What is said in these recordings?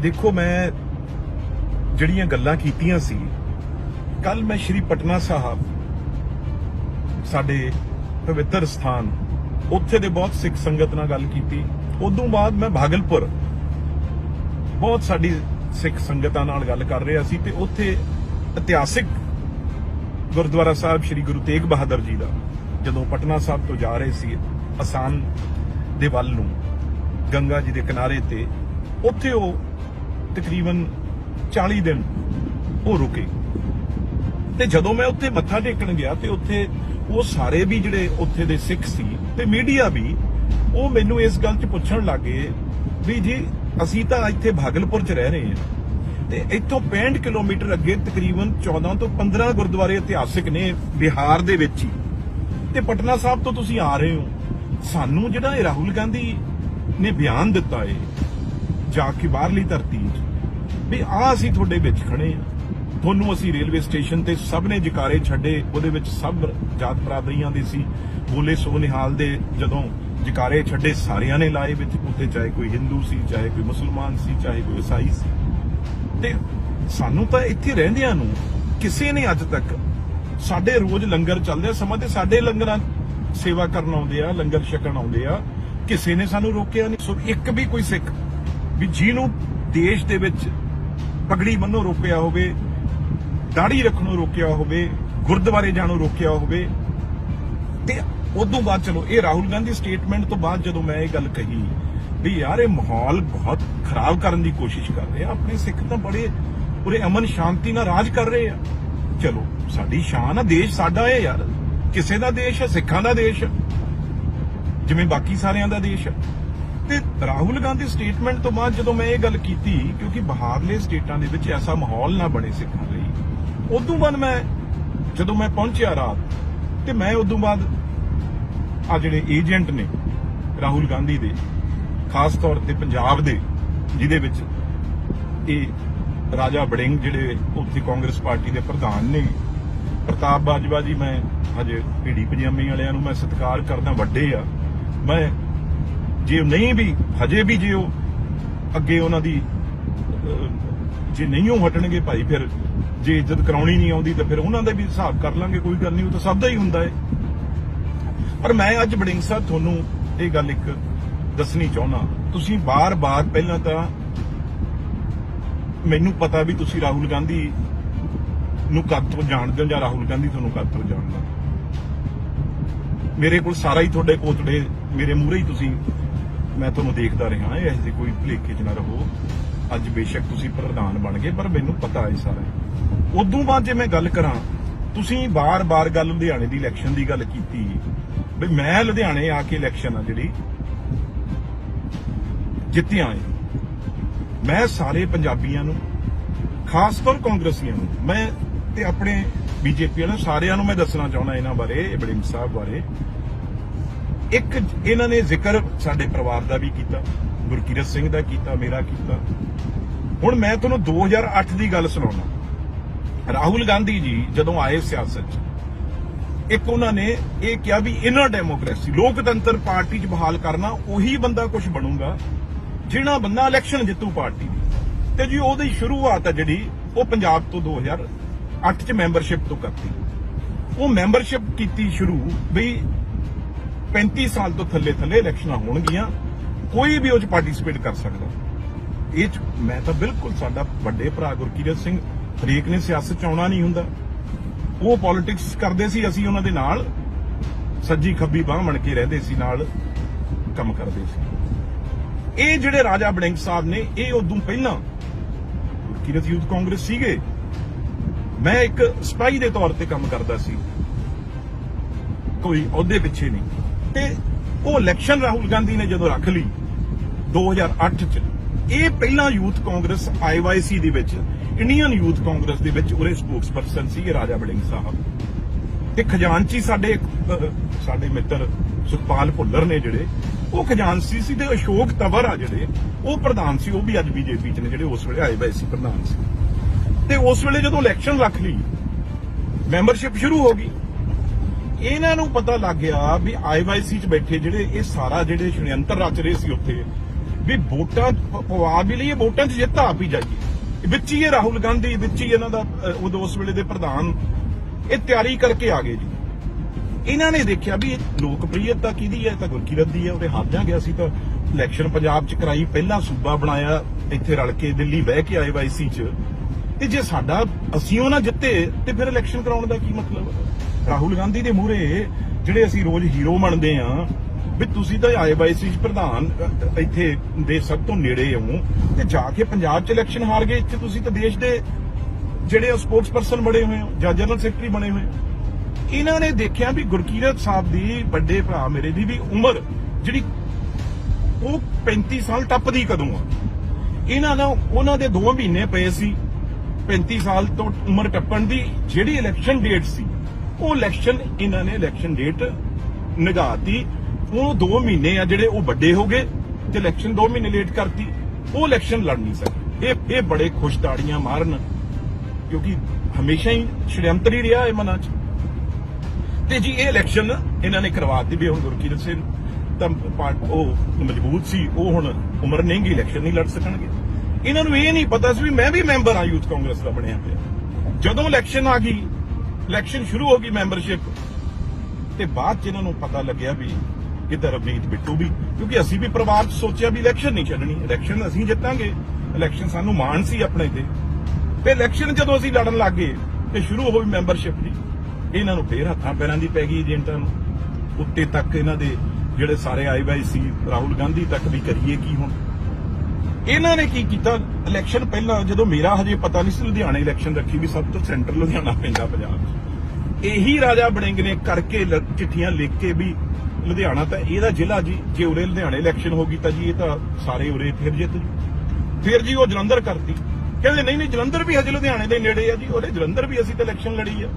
ਦੇਖੋ, ਮੈਂ ਜਿਹੜੀਆਂ ਗੱਲਾਂ ਕੀਤੀਆਂ ਸੀ ਕੱਲ ਮੈਂ ਸ਼੍ਰੀ ਪਟਨਾ ਸਾਹਿਬ, ਸਾਡੇ ਪਵਿੱਤਰ ਸਥਾਨ, ਉੱਥੇ ਦੇ ਬਹੁਤ ਸਿੱਖ ਸੰਗਤ ਨਾਲ ਗੱਲ ਕੀਤੀ। ਉਦੋਂ ਬਾਅਦ ਮੈਂ ਭਾਗਲਪੁਰ, ਬਹੁਤ ਸਾਡੀ ਸਿੱਖ ਸੰਗਤਾਂ ਨਾਲ ਗੱਲ ਕਰ ਰਿਹਾ ਸੀ ਤੇ ਉੱਥੇ ਇਤਿਹਾਸਿਕ ਗੁਰਦੁਆਰਾ ਸਾਹਿਬ ਸ੍ਰੀ ਗੁਰੂ ਤੇਗ ਬਹਾਦਰ ਜੀ ਦਾ, ਜਦੋਂ ਪਟਨਾ ਸਾਹਿਬ ਤੋਂ ਜਾ ਰਹੇ ਸੀ ਅਸਾਮ ਦੇ ਵੱਲ ਨੂੰ, ਗੰਗਾ ਜੀ ਦੇ ਕਿਨਾਰੇ ਤੇ, ਉੱਥੇ ਉਹ ਤਕਰੀਬਨ 40 ਦਿਨ ਉਹ ਰੁਕੇ। ਤੇ ਜਦੋਂ ਮੈਂ ਉੱਥੇ ਮੱਥਾ ਟੇਕਣ ਗਿਆ ਤੇ ਉੱਥੇ ਉਹ ਸਾਰੇ ਵੀ ਜਿਹੜੇ ਉੱਥੇ ਦੇ ਸਿੱਖ ਸੀ ਤੇ ਮੀਡੀਆ ਵੀ, ਉਹ ਮੈਨੂੰ ਇਸ ਗੱਲ 'ਚ ਪੁੱਛਣ ਲੱਗੇ ਵੀ ਜੀ, ਅਸੀਂ ਤਾਂ ਇੱਥੇ ਭਾਗਲਪੁਰ 'ਚ ਰਹਿ ਰਹੇ ਹਾਂ ਤੇ ਇੱਥੋਂ 65 ਕਿਲੋਮੀਟਰ ਅੱਗੇ ਤਕਰੀਬਨ 14 ਤੋਂ 15 ਗੁਰਦੁਆਰੇ ਇਤਿਹਾਸਿਕ ਨੇ ਬਿਹਾਰ ਦੇ ਵਿੱਚ ਹੀ। ਤੇ ਪਟਨਾ ਸਾਹਿਬ ਤੋਂ ਤੁਸੀਂ ਆ ਰਹੇ ਹੋ। ਸਾਨੂੰ ਜਿਹੜਾ ਇਹ ਰਾਹੁਲ ਗਾਂਧੀ ਨੇ ਬਿਆਨ ਦਿੱਤਾ ਏ ਜਾ ਕੇ ਬਾਹਰਲੀ ਧਰਤੀ 'ਚ। ਵੀ ਆ ਅਸੀਂ ਤੁਹਾਡੇ ਵਿੱਚ ਖੜੇ ਆ। ਤੁਹਾਨੂੰ ਅਸੀਂ ਰੇਲਵੇ ਸਟੇਸ਼ਨ ਤੇ ਸਭ ਨੇ ਜਕਾਰੇ ਛੱਡੇ, ਉਹਦੇ ਵਿੱਚ ਸਭ ਜਾਤ ਬਰਾਦਰੀਆਂ ਦੇ ਸੀ। ਬੋਲੇ ਸੋ ਨਿਹਾਲ ਦੇ ਜਦੋਂ ਜਕਾਰੇ ਛੱਡੇ, ਸਾਰਿਆਂ ਨੇ ਲਾਏ ਵਿੱਚ। ਉੱਤੇ ਚਾਹੇ ਕੋਈ ਹਿੰਦੂ ਸੀ, ਚਾਹੇ ਕੋਈ ਮੁਸਲਮਾਨ ਸੀ, ਚਾਹੇ ਕੋਈ ਈਸਾਈ ਸੀ। ਤੇ ਸਾਨੂੰ ਤਾਂ ਇੱਥੇ ਰਹਿੰਦਿਆਂ ਨੂੰ ਕਿਸੇ ਨੇ ਅੱਜ ਤੱਕ ਸਾਡੇ ਰੋਜ਼ ਲੰਗਰ ਚੱਲਦੇ ਸਮਾਂ ਤੇ ਸਾਡੇ ਲੰਗਰਾਂ ਸੇਵਾ ਕਰਨ ਆਉਂਦੇ ਆ, ਲੰਗਰ ਛਕਣ ਆਉਂਦੇ ਆ। ਕਿਸੇ ਨੇ ਸਾਨੂੰ ਰੋਕਿਆ ਨਹੀਂ। ਸੋ ਇੱਕ ਵੀ ਕੋਈ ਸਿੱਖ ਵੀ ਜਿਹਨੂੰ ਦੇਸ਼ ਦੇ ਵਿੱਚ ਪਗੜੀ ਬੰਨੋ ਰੋਕਿਆ ਹੋਵੇ ਦਾੜੀ ਰੱਖਣੋਂ ਰੋਕਿਆ ਹੋਵੇ, ਗੁਰਦੁਆਰੇ ਜਾਣੋਂ ਰੋਕਿਆ ਹੋਵੇ, ਤੇ ਉਦੋਂ ਬਾਅਦ ਚਲੋ, ਇਹ ਰਾਹੁਲ ਗਾਂਧੀ ਸਟੇਟਮੈਂਟ ਤੋਂ ਬਾਅਦ ਜਦੋਂ ਮੈਂ ਇਹ ਗੱਲ ਕਹੀ ਵੀ ਯਾਰ ਇਹ ਮਾਹੌਲ ਬਹੁਤ ਖਰਾਬ ਕਰਨ ਦੀ ਕੋਸ਼ਿਸ਼ ਕਰ ਰਹੇ ਆ ਆਪਣੇ ਸਿੱਖ ਤਾਂ ਬੜੇ ਪੂਰੇ ਅਮਨ ਸ਼ਾਂਤੀ ਨਾਲ ਰਾਜ ਕਰ ਰਹੇ ਆ। ਚਲੋ, ਸਾਡੀ ਸ਼ਾਨ ਆ, ਦੇਸ਼ ਸਾਡਾ ਹੈ ਯਾਰ। ਕਿਸੇ ਦਾ ਦੇਸ਼ ਹੈ ਸਿੱਖਾਂ ਦਾ ਦੇਸ਼ ਜਿਵੇਂ ਬਾਕੀ ਸਾਰਿਆਂ ਦਾ ਦੇਸ਼ ਹੈ ਤੇ ਰਾਹੁਲ ਗਾਂਧੀ ਸਟੇਟਮੈਂਟ ਤੋਂ ਬਾਅਦ ਜਦੋਂ ਮੈਂ ਇਹ ਗੱਲ ਕੀਤੀ, ਕਿਉਂਕਿ ਬਾਹਰਲੇ ਸਟੇਟਾਂ ਦੇ ਵਿੱਚ ਐਸਾ ਮਾਹੌਲ ਨਾ ਬਣੇ ਸਿੱਖਾਂ ਲਈ, ਉਦੋਂ ਬਾਅਦ ਮੈਂ, ਜਦੋਂ ਮੈਂ ਪਹੁੰਚਿਆ ਰਾਤ, ਤੇ ਮੈਂ ਉਦੋਂ ਬਾਅਦ ਆ ਜਿਹੜੇ ਏਜੰਟ ਨੇ ਰਾਹੁਲ ਗਾਂਧੀ ਦੇ, ਖਾਸ ਤੌਰ ਤੇ ਪੰਜਾਬ ਦੇ, ਜਿਹਦੇ ਵਿੱਚ ਇਹ ਰਾਜਾ ਬੜਿੰਗ ਜਿਹੜੇ ਉੱਥੇ ਕਾਂਗਰਸ ਪਾਰਟੀ ਦੇ ਪ੍ਰਧਾਨ ਨੇ, ਪ੍ਰਤਾਪ ਬਾਜਵਾ ਜੀ, ਮੈਂ ਹਜੇ ਪੀੜੀ ਪਜਾਮੇ ਵਾਲਿਆਂ ਨੂੰ ਮੈਂ ਸਤਿਕਾਰ ਕਰਦਾ, ਵੱਡੇ ਆ, ਮੈਂ ਜੇ ਨਹੀਂ ਵੀ, ਹਜੇ ਵੀ ਜੇ ਉਹ ਅੱਗੇ ਉਹਨਾਂ ਦੀ ਜੇ ਨਹੀਂ ਉਹ ਹਟਣਗੇ ਭਾਈ, ਫਿਰ ਜੇ ਇੱਜ਼ਤ ਕਰਾਉਣੀ ਨਹੀਂ ਆਉਂਦੀ ਤਾਂ ਫਿਰ ਉਹਨਾਂ ਦਾ ਵੀ ਹਿਸਾਬ ਕਰ ਲਾਂਗੇ, ਕੋਈ ਗੱਲ ਨਹੀਂ, ਉਹ ਤਾਂ ਸਭ ਦਾ ਹੀ ਹੁੰਦਾ ਹੈ ਪਰ ਮੈਂ ਅੱਜ ਬੜਿੰਗ ਸਾਹਿਬ ਤੁਹਾਨੂੰ ਇਹ ਗੱਲ ਇੱਕ ਦੱਸਣੀ ਚਾਹੁੰਦਾ। ਤੁਸੀਂ ਬਾਰ-ਬਾਰ ਪਹਿਲਾਂ ਤਾਂ ਮੈਨੂੰ ਪਤਾ ਵੀ ਤੁਸੀਂ ਰਾਹੁਲ ਗਾਂਧੀ ਨੂੰ ਕਦ ਤੋਂ ਜਾਣਦੇ ਹੋ ਜਾਂ ਰਾਹੁਲ ਗਾਂਧੀ ਤੁਹਾਨੂੰ ਕਦ ਤੋਂ ਜਾਣਦਾ। ਮੇਰੇ ਕੋਲ ਸਾਰਾ ਹੀ ਤੁਹਾਡੇ ਕੋਤੜੇ, ਮੇਰੇ ਮੂਹਰੇ ਹੀ ਤੁਸੀਂ ਮੈਂ ਤੁਹਾਨੂੰ ਦੇਖਦਾ ਰਿਹਾ ਇਹ ਜਿਹੀ ਕੋਈ ਭੁਲੇਖੇ 'ਚ ਨਾ ਰਹੋ। ਅੱਜ ਬੇਸ਼ੱਕ ਤੁਸੀਂ ਪ੍ਰਧਾਨ ਬਣ ਗਏ, ਪਰ ਮੈਨੂੰ ਪਤਾ ਹੈ ਸਾਰਾ। ਉਦੋਂ ਬਾਅਦ ਜੇ ਮੈਂ ਗੱਲ ਕਰਾਂ, ਤੁਸੀਂ ਬਾਰ-ਬਾਰ ਗੱਲ ਲੁਧਿਆਣੇ ਦੀ ਇਲੈਕਸ਼ਨ ਦੀ ਗੱਲ ਕੀਤੀ। ਵੀ ਮੈਂ ਲੁਧਿਆਣੇ ਆ ਕੇ ਇਲੈਕਸ਼ਨ ਆ ਜਿਹੜੀ, ਜਿੱਤਿਆ ਹੈ ਮੈਂ ਸਾਰੇ ਪੰਜਾਬੀਆਂ ਨੂੰ, ਖਾਸ ਤੌਰ ਕਾਂਗਰਸੀਆਂ ਨੂੰ, ਮੈਂ ਤੇ ਆਪਣੇ ਬੀਜੇਪੀ ਵਾਲਿਆਂ ਸਾਰਿਆਂ ਨੂੰ ਮੈਂ ਦੱਸਣਾ ਚਾਹੁੰਦਾ ਇਹਨਾਂ ਬਾਰੇ ਇਹ ਸਾਹਿਬ ਬਾਰੇ। ਇੱਕ ਇਹਨਾਂ ਨੇ ਜ਼ਿਕਰ ਸਾਡੇ ਪਰਿਵਾਰ ਦਾ ਵੀ ਕੀਤਾ, ਗੁਰਕੀਰਤ ਸਿੰਘ ਦਾ ਕੀਤਾ, ਮੇਰਾ ਕੀਤਾ। ਹੁਣ ਮੈਂ ਤੁਹਾਨੂੰ 2008 ਦੀ ਗੱਲ ਸੁਣਾਉਣਾ ਰਾਹੁਲ ਗਾਂਧੀ ਜੀ ਜਦੋਂ ਆਏ ਸਿਆਸਤ 'ਚ, ਇੱਕ ਉਹਨਾਂ ਨੇ ਇਹ ਕਿਹਾ ਵੀ ਇਨਰ ਡੈਮੋਕ੍ਰੇਸੀ, ਲੋਕਤੰਤਰ ਪਾਰਟੀ 'ਚ ਬਹਾਲ ਕਰਨਾ, ਉਹੀ ਬੰਦਾ ਕੁਝ ਬਣੂਗਾ ਜਿਹੜਾ ਬੰਦਾ ਇਲੈਕਸ਼ਨ ਜਿੱਤੂ ਪਾਰਟੀ ਦੀ। ਤੇ ਜੀ ਉਹਦੀ ਸ਼ੁਰੂਆਤ ਹੈ ਜਿਹੜੀ, ਉਹ ਪੰਜਾਬ ਤੋਂ 2008 'ਚ ਮੈਂਬਰਸ਼ਿਪ ਤੋਂ ਕਰਤੀ। ਉਹ ਮੈਂਬਰਸ਼ਿਪ ਕੀਤੀ ਸ਼ੁਰੂ ਵੀ 35 ਸਾਲ ਤੋਂ ਥੱਲੇ ਥੱਲੇ ਇਲੈਕਸ਼ਨਾਂ ਹੋਣਗੀਆਂ, ਕੋਈ ਵੀ ਉਹ 'ਚ ਪਾਰਟਿਸਿਪੇਟ ਕਰ ਸਕਦਾ। ਇਹ 'ਚ ਮੈਂ ਤਾਂ ਬਿਲਕੁਲ ਸਾਡਾ ਵੱਡੇ ਭਰਾ ਗੁਰਕੀਰਤ ਸਿੰਘ ਹਰੇਕ ਨੇ ਸਿਆਸਤ ਚ ਆਉਣਾ ਨਹੀਂ ਹੁੰਦਾ। ਉਹ ਪੋਲਿਟਿਕਸ ਕਰਦੇ ਸੀ, ਅਸੀਂ ਉਹਨਾਂ ਦੇ ਨਾਲ ਸੱਜੀ ਖੱਬੀ ਬਾਹ ਬਣ ਕੇ ਰਹਿੰਦੇ ਸੀ, ਨਾਲ ਕੰਮ ਕਰਦੇ ਸੀ। ਇਹ ਜਿਹੜੇ ਰਾਜਾ ਬੜਿੰਗ ਸਾਹਿਬ ਨੇ, ਇਹ ਉਦੋਂ ਪਹਿਲਾਂ ਗੁਰਕੀਰਤ ਯੂਥ ਕਾਂਗਰਸ ਸੀਗੇ। ਮੈਂ ਇੱਕ ਸਪਾਈ ਦੇ ਤੌਰ ਤੇ ਕੰਮ ਕਰਦਾ ਸੀ। ਕੋਈ ਅਹੁਦੇ ਪਿੱਛੇ ਨਹੀਂ। ਤੇ ਉਹ ਇਲੈਕਸ਼ਨ ਰਾਹੁਲ ਗਾਂਧੀ ਨੇ ਜਦੋਂ ਰੱਖ ਲਈ 2008 ਚ, ਇਹ ਪਹਿਲਾਂ ਯੂਥ ਕਾਂਗਰਸ ਆਈਵਾਈਸੀ ਦੇ ਵਿੱਚ, ਇੰਡੀਅਨ ਯੂਥ ਕਾਂਗਰਸ ਦੇ ਵਿੱਚ ਉਹਦੇ ਸਪੋਕਸਪਰਸਨ ਸੀ ਇਹ ਰਾਜਾ ਬੜਿੰਗ ਸਾਹਿਬ। ਤੇ ਖਜ਼ਾਨਚੀ ਸਾਡੇ ਸਾਡੇ ਮਿੱਤਰ ਸੁਖਪਾਲ ਭੁੱਲਰ ਨੇ ਜਿਹੜੇ, ਉਹ ਖਜ਼ਾਨਚੀ ਸੀ ਤੇ ਅਸ਼ੋਕ ਤਵਰ ਆ ਜਿਹੜੇ, ਉਹ ਪ੍ਰਧਾਨ ਸੀ, ਉਹ ਵੀ ਅੱਜ ਬੀਜੇਪੀ ਚ ਨੇ ਜਿਹੜੇ ਉਸ ਵੇਲੇ ਆਏ ਹੋਏ ਸੀ ਪ੍ਰਧਾਨ ਸੀ। ਤੇ ਉਸ ਵੇਲੇ ਜਦੋਂ ਇਲੈਕਸ਼ਨ ਰੱਖ ਲਈ ਮੈਂਬਰਸ਼ਿਪ ਸ਼ੁਰੂ ਹੋ ਗਈ। ਇਹਨਾਂ ਨੂੰ ਪਤਾ ਲੱਗ ਗਿਆ ਵੀ ਆਈਵਾਈਸੀ ਚ ਬੈਠੇ ਜਿਹੜੇ ਇਹ ਸਾਰਾ ਜਿਹੜੇ ਸ਼ੜਯੰਤਰ ਰਚ ਰਹੇ ਸੀ ਉੱਥੇ, ਵੀ ਵੋਟਾਂ ਪਵਾ ਵੀ ਲਈਏ, ਵੋਟਾਂ 'ਚ ਜਿੱਤ ਆਪ ਹੀ ਜਾਈਏ। ਵਿੱਚ ਹੀ ਇਹ ਰਾਹੁਲ ਗਾਂਧੀ, ਵਿੱਚ ਹੀ ਇਹਨਾਂ ਦਾ ਉਦੋਂ ਉਸ ਵੇਲੇ ਦੇ ਪ੍ਰਧਾਨ, ਇਹ ਤਿਆਰੀ ਕਰਕੇ ਆ ਗਏ ਜੀ। ਇਹਨਾਂ ਨੇ ਦੇਖਿਆ ਵੀ ਇਹ ਲੋਕਪ੍ਰਿਯਤਾ ਕਿਹਦੀ ਹੈ? ਇਹ ਤਾਂ ਗੁਰਕੀਰਤ ਦੀ ਹੈ, ਉਹਦੇ ਹੱਥ ਜਾ ਗਿਆ ਸੀ ਤਾਂ ਇਲੈਕਸ਼ਨ ਪੰਜਾਬ 'ਚ ਕਰਾਈ, ਪਹਿਲਾ ਸੂਬਾ ਬਣਾਇਆ, ਇੱਥੇ ਰਲ ਕੇ ਦਿੱਲੀ ਬਹਿ ਕੇ ਆਏ ਵਾਈਸੀ 'ਚ। ਤੇ ਜੇ ਸਾਡਾ, ਅਸੀਂ ਉਹ ਨਾ ਜਿੱਤੇ, ਤੇ ਫਿਰ ਇਲੈਕਸ਼ਨ ਕਰਾਉਣ ਦਾ ਕੀ ਮਤਲਬ? ਰਾਹੁਲ ਗਾਂਧੀ ਦੇ ਮੂਹਰੇ ਜਿਹੜੇ ਅਸੀਂ ਰੋਜ਼ ਹੀਰੋ ਮੰਨਦੇ ਆ, ਵੀ ਤੁਸੀਂ ਤਾਂ ਆਏ ਵਾਈਸੀ ਸੀ ਪ੍ਰਧਾਨ ਇੱਥੇ ਦੇ ਸਭ ਤੋਂ ਨੇੜੇ ਹੋ, ਤੇ ਜਾ ਕੇ ਪੰਜਾਬ 'ਚ ਇਲੈਕਸ਼ਨ ਹਾਰ ਗਏ ਇੱਥੇ ਤੁਸੀਂ ਤਾਂ ਦੇਸ਼ ਦੇ ਜਿਹੜੇ ਸਪੋਰਟਸ ਪਰਸਨ ਬਣੇ ਹੋਏ ਹੋ, ਜਾਂ ਜਨਰਲ ਸੈਕਟਰੀ ਬਣੇ ਹੋਏ ਹੋ। ਇਹਨਾਂ ਨੇ ਦੇਖਿਆ ਵੀ ਗੁਰਕੀਰਤ ਸਾਹਿਬ ਦੀ ਵੱਡੇ ਭਰਾ ਮੇਰੇ ਦੀ ਵੀ ਉਮਰ, ਜਿਹੜੀ ਉਹ 35 ਸਾਲ ਟੱਪਦੀ ਕਦੋਂ ਆ? ਇਹਨਾਂ ਦਾ, ਉਹਨਾਂ ਦੇ 2 ਮਹੀਨੇ ਪਏ ਸੀ 35 ਸਾਲ ਤੋਂ ਉਮਰ ਟੱਪਣ ਦੀ, ਜਿਹੜੀ ਇਲੈਕਸ਼ਨ ਡੇਟ ਸੀ ਉਹ ਇਲੈਕਸ਼ਨ ਇਹਨਾਂ ਨੇ ਇਲੈਕਸ਼ਨ ਡੇਟ ਨਿਗਾਤੀ ਉਹ 2 ਮਹੀਨੇ ਆ ਜਿਹੜੇ ਉਹ ਵੱਡੇ ਹੋ ਗਏ ਤੇ ਇਲੈਕਸ਼ਨ 2 ਮਹੀਨੇ ਲੇਟ ਕਰਤੀ, ਉਹ ਇਲੈਕਸ਼ਨ ਲੜ ਨਹੀਂ ਸਕੇ। ਇਹ ਇਹ ਬੜੇ ਖੁਸ਼ ਤਾੜੀਆਂ ਮਾਰਨ, ਕਿਉਂਕਿ ਹਮੇਸ਼ਾ ਹੀ ਸ਼੍ਰੇਅੰਤਰ ਹੀ ਰਿਹਾ ਇਹ ਮਨਾਂ 'ਚ। ਤੇ ਜੀ ਇਹ ਇਲੈਕਸ਼ਨ ਇਹਨਾਂ ਨੇ ਕਰਵਾ ਦਿੱਤੀ ਵੀ ਹੁਣ ਗੁਰਕੀਰਤ ਸਿੰਘ ਤਾਂ ਉਹ ਮਜ਼ਬੂਤ ਸੀ, ਉਹ ਹੁਣ ਉਮਰ ਨਹੀਂ ਗਈ ਇਲੈਕਸ਼ਨ ਨਹੀਂ ਲੜ ਸਕਣਗੇ। ਇਹਨਾਂ ਨੂੰ ਇਹ ਨਹੀਂ ਪਤਾ ਸੀ ਵੀ ਮੈਂ ਵੀ ਮੈਂਬਰ ਆ ਯੂਥ ਕਾਂਗਰਸ ਦਾ ਬਣਿਆ ਪਿਆ। ਜਦੋਂ ਇਲੈਕਸ਼ਨ ਆ ਗਈ ਇਲੈਕਸ਼ਨ ਸ਼ੁਰੂ ਹੋ ਗਈ ਮੈਂਬਰਸ਼ਿਪ। ਤੇ ਬਾਅਦ ਚ ਇਹਨਾਂ ਨੂੰ ਪਤਾ ਲੱਗਿਆ ਵੀ ਇੱਧਰ ਰਵਨੀਤ ਬਿੱਟੂ ਵੀ, ਕਿਉਂਕਿ ਅਸੀਂ ਵੀ ਪਰਿਵਾਰ ਚ ਸੋਚਿਆ ਵੀ ਇਲੈਕਸ਼ਨ ਨਹੀਂ ਛੱਡਣੀ ਇਲੈਕਸ਼ਨ ਅਸੀਂ ਜਿੱਤਾਂਗੇ। ਇਲੈਕਸ਼ਨ ਸਾਨੂੰ ਮਾਣ ਸੀ ਆਪਣੇ ਤੇ। ਤੇ ਇਲੈਕਸ਼ਨ ਜਦੋਂ ਅਸੀਂ ਲੜਨ ਲੱਗ ਗਏ, ਤੇ ਸ਼ੁਰੂ ਹੋਈ ਮੈਂਬਰਸ਼ਿਪ ਦੀ, ਇਹਨਾਂ ਨੂੰ ਫੇਰ ਹੱਥਾਂ ਪੈਰਾਂ ਦੀ ਪੈ ਗਈ ਏਜੰਟਾਂ ਨੂੰ। ਉੱਤੇ ਤੱਕ ਇਹਨਾਂ ਦੇ ਜਿਹੜੇ ਸਾਰੇ ਆਏ ਵਾਈ ਸੀ, ਰਾਹੁਲ ਗਾਂਧੀ ਤੱਕ ਵੀ ਕਰੀਏ ਕੀ ਹੁਣ? ਇਹਨਾਂ ਨੇ ਕੀ ਕੀਤਾ? ਇਲੈਕਸ਼ਨ ਪਹਿਲਾਂ ਜਦੋਂ ਮੇਰਾ ਹਜੇ ਪਤਾ ਨਹੀਂ ਸੀ, ਲੁਧਿਆਣੇ ਇਲੈਕਸ਼ਨ ਰੱਖੀ ਵੀ ਸਭ ਤੋਂ ਸੈਂਟਰ ਲੁਧਿਆਣਾ ਪੈਂਦਾ ਪੰਜਾਬ ਇਹੀ ਰਾਜਾ ਬੜਿੰਗ ਨੇ ਕਰਕੇ ਚਿੱਠੀਆਂ ਲਿਖ ਕੇ ਵੀ ਲੁਧਿਆਣਾ ਤਾਂ ਇਹਦਾ ਜ਼ਿਲ੍ਹਾ ਜੀ, ਜੇ ਉਰੇ ਲੁਧਿਆਣੇ ਇਲੈਕਸ਼ਨ ਹੋ ਗਈ ਤਾਂ ਜੀ, ਇਹ ਤਾਂ ਸਾਰੇ ਉਰੇ ਫਿਰ ਜਿੱਤ ਜੀ ਫਿਰ ਜੀ ਉਹ ਜਲੰਧਰ ਕਰਤੀ। ਕਹਿੰਦੇ ਨਹੀਂ ਨਹੀਂ, ਜਲੰਧਰ ਵੀ ਹਜੇ ਲੁਧਿਆਣੇ ਦੇ ਨੇੜੇ ਆ ਜੀ, ਉਹਦੇ ਜਲੰਧਰ ਵੀ ਅਸੀਂ ਤਾਂ ਇਲੈਕਸ਼ਨ ਲੜੀ ਆ।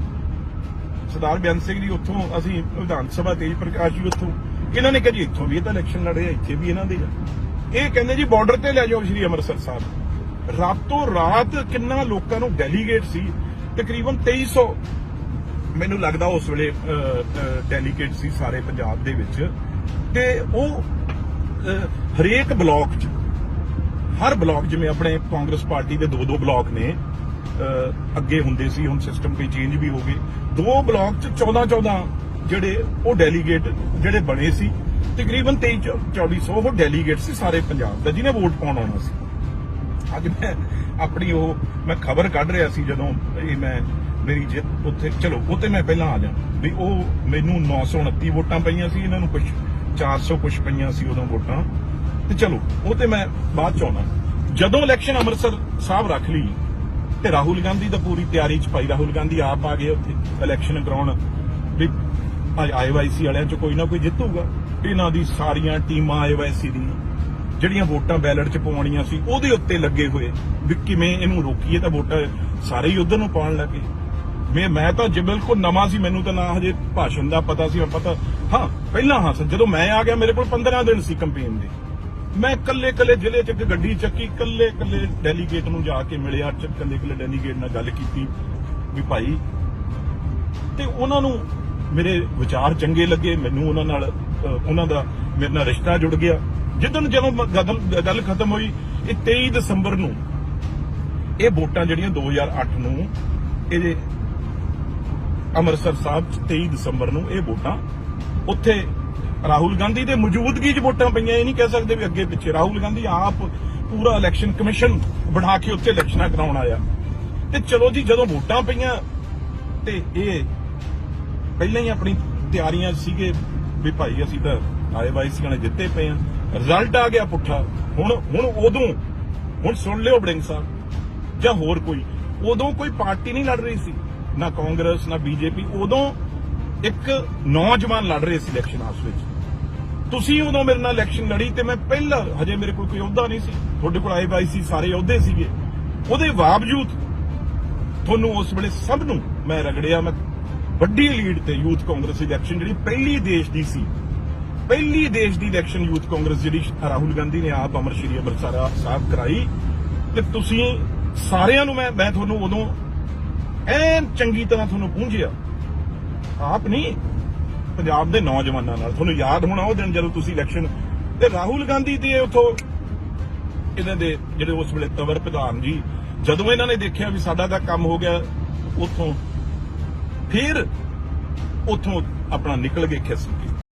ਸਰਦਾਰ ਬਿਆਨ ਸਿੰਘ ਜੀ ਉੱਥੋਂ ਅਸੀਂ ਵਿਧਾਨ ਸਭਾ ਤੇਜ ਪ੍ਰਕਾਸ਼ ਜੀ ਉੱਥੋਂ। ਇਹਨਾਂ ਨੇ ਕਿਹਾ ਜੀ, ਇੱਥੋਂ ਵੀ ਇਹ ਤਾਂ ਇਲੈਕਸ਼ਨ ਲੜੇ ਆ, ਇੱਥੇ ਵੀ ਇਹਨਾਂ ਦੇ ਆ। ਇਹ ਕਹਿੰਦੇ ਜੀ ਬਾਰਡਰ ਤੇ ਲੈ ਜਾਓ ਸ਼੍ਰੀ ਅੰਮ੍ਰਿਤਸਰ ਸਾਹਿਬ। ਰਾਤੋਂ ਰਾਤ ਕਿੰਨਾ ਲੋਕਾਂ ਨੂੰ ਡੈਲੀਗੇਟ ਸੀ? ਤਕਰੀਬਨ 2300 ਮੈਨੂੰ ਲੱਗਦਾ ਉਸ ਵੇਲੇ ਡੈਲੀਗੇਟ ਸੀ ਸਾਰੇ ਪੰਜਾਬ ਦੇ ਵਿੱਚ। ਤੇ ਉਹ ਹਰੇਕ ਬਲਾਕ 'ਚ, ਹਰ ਬਲਾਕ ਜਿਵੇਂ ਆਪਣੇ ਕਾਂਗਰਸ ਪਾਰਟੀ ਦੇ ਦੋ ਦੋ ਬਲਾਕ ਨੇ ਅੱਗੇ ਹੁੰਦੇ ਸੀ, ਹੁਣ ਸਿਸਟਮ ਕੋਈ ਚੇਂਜ ਵੀ ਹੋ ਗਏ ਦੋ ਬਲਾਕ 'ਚ 14 14 ਜਿਹੜੇ ਉਹ ਡੈਲੀਗੇਟ ਜਿਹੜੇ ਬਣੇ ਸੀ। ਤਕਰੀਬਨ 23 2400 ਉਹ ਡੈਲੀਗੇਟ ਸੀ ਸਾਰੇ ਪੰਜਾਬ ਦਾ, ਜਿਹਨੇ ਵੋਟ ਪਾਉਣ ਆਉਣਾ ਸੀ। ਅੱਜ ਮੈਂ ਆਪਣੀ ਉਹ, ਮੈਂ ਖਬਰ ਕੱਢ ਰਿਹਾ ਸੀ ਜਦੋਂ ਇਹ ਮੈਂ ਮੇਰੀ ਜਿੱਤ ਉੱਥੇ, ਚਲੋ ਉੱਤੇ ਮੈਂ ਪਹਿਲਾਂ ਆ ਜਾ ਵੀ ਉਹ ਮੈਨੂੰ 929 ਵੋਟਾਂ ਪਈਆਂ ਸੀ, ਇਹਨਾਂ ਨੂੰ ਕੁਝ 400 ਕੁਝ ਪਈਆਂ ਸੀ ਉਦੋਂ ਵੋਟਾਂ। ਤੇ ਚਲੋ, ਉਹ ਤੇ ਮੈਂ ਬਾਅਦ ਚ ਆਉਣਾ। ਜਦੋਂ ਇਲੈਕਸ਼ਨ ਅੰਮ੍ਰਿਤਸਰ ਸਾਹਿਬ ਰੱਖ ਲਈ, ਤੇ ਰਾਹੁਲ ਗਾਂਧੀ ਦਾ ਪੂਰੀ ਤਿਆਰੀ ਚ ਪਾਈ ਰਾਹੁਲ ਗਾਂਧੀ ਆਪ ਆ ਗਏ ਉੱਥੇ ਇਲੈਕਸ਼ਨ ਕਰਾਉਣ। ਵੀ ਆਈਵਾਈਸੀ ਵਾਲਿਆਂ ਚ ਕੋਈ ਨਾ ਕੋਈ ਜਿੱਤੂਗਾ। ਇਹਨਾਂ ਦੀ ਸਾਰੀਆਂ ਟੀਮਾਂ ਆਈਵਾਈਸੀ ਦੀਆਂ, ਜਿਹੜੀਆਂ ਵੋਟਾਂ ਬੈਲਟ 'ਚ ਪਵਾਉਣੀਆਂ ਸੀ, ਉਹਦੇ ਉੱਤੇ ਲੱਗੇ ਹੋਏ। ਵੀ ਕਿਵੇਂ ਇਹਨੂੰ ਰੋਕੀਏ ਤਾਂ ਵੋਟਾਂ ਸਾਰੇ ਹੀ ਉਧਰ ਨੂੰ ਪਾਉਣ ਲੱਗੇ। ਮੈਂ ਮੈਂ ਤਾਂ ਜੇ ਬਿਲਕੁਲ ਨਵਾਂ ਸੀ, ਮੈਨੂੰ ਤਾਂ ਨਾ ਹਜੇ ਭਾਸ਼ਣ ਦਾ ਪਤਾ ਸੀ ਮੈਂ ਪਤਾ ਹਾਂ, ਪਹਿਲਾਂ ਹਾਂ ਸਰ, ਜਦੋਂ ਮੈਂ ਆ ਗਿਆ, ਮੇਰੇ ਕੋਲ 15 ਦਿਨ ਸੀ ਕੰਪੇਨ ਦੇ। ਮੈਂ ਕੱਲੇ ਕੱਲੇ ਜ਼ਿਲ੍ਹੇ 'ਚ ਇੱਕ ਗੱਡੀ ਚੱਕੀ ਕੱਲੇ ਕੱਲੇ ਡੈਲੀਗੇਟ ਨੂੰ ਜਾ ਕੇ ਮਿਲਿਆ, ਚ ਕੱਲੇ ਕੱਲੇ ਡੈਲੀਗੇਟ ਨਾਲ ਗੱਲ ਕੀਤੀ, ਵੀ ਭਾਈ, ਤੇ ਉਹਨਾਂ ਨੂੰ ਮੇਰੇ ਵਿਚਾਰ ਚੰਗੇ ਲੱਗੇ, ਮੈਨੂੰ ਉਹਨਾਂ ਨਾਲ ਉਹਨਾਂ ਦਾ ਮੇਰੇ ਨਾਲ ਰਿਸ਼ਤਾ ਜੁੜ ਗਿਆ। ਜਿੱਦਣ ਜਦੋਂ ਗੱਲ ਖਤਮ ਹੋਈ, ਇਹ 23 ਦਸੰਬਰ ਨੂੰ ਇਹ ਵੋਟਾਂ ਜਿਹੜੀਆਂ 2008 ਨੂੰ, ਇਹ ਅੰਮ੍ਰਿਤਸਰ ਸਾਹਿਬ 'ਚ 23 ਦਸੰਬਰ ਨੂੰ ਇਹ ਵੋਟਾਂ, ਉੱਥੇ ਰਾਹੁਲ ਗਾਂਧੀ ਦੇ ਮੌਜੂਦਗੀ 'ਚ ਵੋਟਾਂ ਪਈਆਂ, ਇਹ ਨਹੀਂ ਕਹਿ ਸਕਦੇ ਵੀ ਅੱਗੇ ਪਿੱਛੇ। ਰਾਹੁਲ ਗਾਂਧੀ ਆਪ ਪੂਰਾ ਇਲੈਕਸ਼ਨ ਕਮਿਸ਼ਨ ਬਣਾ ਕੇ ਉੱਥੇ ਇਲੈਕਸ਼ਨਾਂ ਕਰਾਉਣ ਆਇਆ। ਤੇ ਚਲੋ ਜੀ, ਜਦੋਂ ਵੋਟਾਂ ਪਈਆਂ, ਤੇ ਇਹ ਪਹਿਲਾਂ ਹੀ ਆਪਣੀ ਤਿਆਰੀਆਂ ਸੀਗੇ ਵੀ ਭਾਈ ਅਸੀਂ ਤਾਂ ਆਏ ਵਾਈਸੀਆਂ ਨੇ ਜਿੱਤੇ ਪਏ ਆ। ਰਿਜ਼ਲਟ ਆ ਗਿਆ ਪੁੱਠਾ। ਹੁਣ ਹੁਣ ਉਦੋਂ, ਹੁਣ ਸੁਣ ਲਿਓ ਬੜਿੰਗ ਸਾਹਿਬ। ਜਾਂ ਹੋਰ ਕੋਈ। ਉਦੋਂ ਕੋਈ ਪਾਰਟੀ ਨਹੀਂ ਲੜ ਰਹੀ ਸੀ। ਨਾ ਕਾਂਗਰਸ, ਨਾ ਬੀਜੇਪੀ। ਉਦੋਂ ਇੱਕ ਨੌਜਵਾਨ ਲੜ ਰਹੇ ਸੀ ਇਲੈਕਸ਼ਨ ਹਾਊਸ ਵਿੱਚ। ਤੁਸੀਂ ਉਦੋਂ ਮੇਰੇ ਨਾਲ ਇਲੈਕਸ਼ਨ ਲੜੀ ਤੇ ਮੈਂ ਪਹਿਲਾਂ ਹਜੇ ਮੇਰੇ ਕੋਲ ਕੋਈ ਅਹੁਦਾ ਨਹੀਂ ਸੀ। ਤੁਹਾਡੇ ਕੋਲ ਆਏ ਵਾਈ ਸੀ, ਸਾਰੇ ਅਹੁਦੇ ਸੀਗੇ। ਉਹਦੇ ਬਾਵਜੂਦ ਤੁਹਾਨੂੰ ਉਸ ਵੇਲੇ ਸਭ ਨੂੰ ਮੈਂ ਰਗੜਿਆ, ਮੈਂ ਵੱਡੀ ਲੀਡ ਤੇ ਯੂਥ ਕਾਂਗਰਸ ਇਲੈਕਸ਼ਨ ਜਿਹੜੀ ਪਹਿਲੀ ਦੇਸ਼ ਦੀ ਸੀ। ਪਹਿਲੀ ਦੇਸ਼ ਦੀ ਇਲੈਕਸ਼ਨ ਯੂਥ ਕਾਂਗਰਸ ਜਿਹੜੀ ਰਾਹੁਲ ਗਾਂਧੀ ਨੇ ਆਪ ਅਮਰ ਸ਼੍ਰੀ ਅੰਮ੍ਰਿਤਸਰ ਸਾਹਿਬ ਕਰਾਈ। ਤੇ ਤੁਸੀਂ ਸਾਰਿਆਂ ਨੂੰ ਮੈਂ ਮੈਂ ਤੁਹਾਨੂੰ ਉਦੋਂ ਐਨ ਚੰਗੀ ਤਰ੍ਹਾਂ ਤੁਹਾਨੂੰ ਪੂੰਝਿਆ। ਆਪ ਨਹੀਂ, ਪੰਜਾਬ ਦੇ ਨੌਜਵਾਨਾਂ ਨਾਲ। ਤੁਹਾਨੂੰ ਯਾਦ ਹੋਣਾ ਉਹ ਦਿਨ ਜਦੋਂ ਤੁਸੀਂ ਇਲੈਕਸ਼ਨ ਤੇ ਰਾਹੁਲ ਗਾਂਧੀ ਦੇ ਉਥੋਂ ਇਹਨਾਂ ਦੇ ਜਿਹੜੇ ਉਸ ਵੇਲੇ ਤਵਰ ਪ੍ਰਧਾਨ ਜੀ, ਜਦੋਂ ਇਹਨਾਂ ਨੇ ਦੇਖਿਆ ਵੀ ਸਾਡਾ ਤਾਂ ਕੰਮ ਹੋ ਗਿਆ ਉਥੋਂ ਫਿਰ ਉੱਥੋਂ ਆਪਣਾ ਨਿਕਲ ਗਏ ਖਿਸਕ ਕੇ।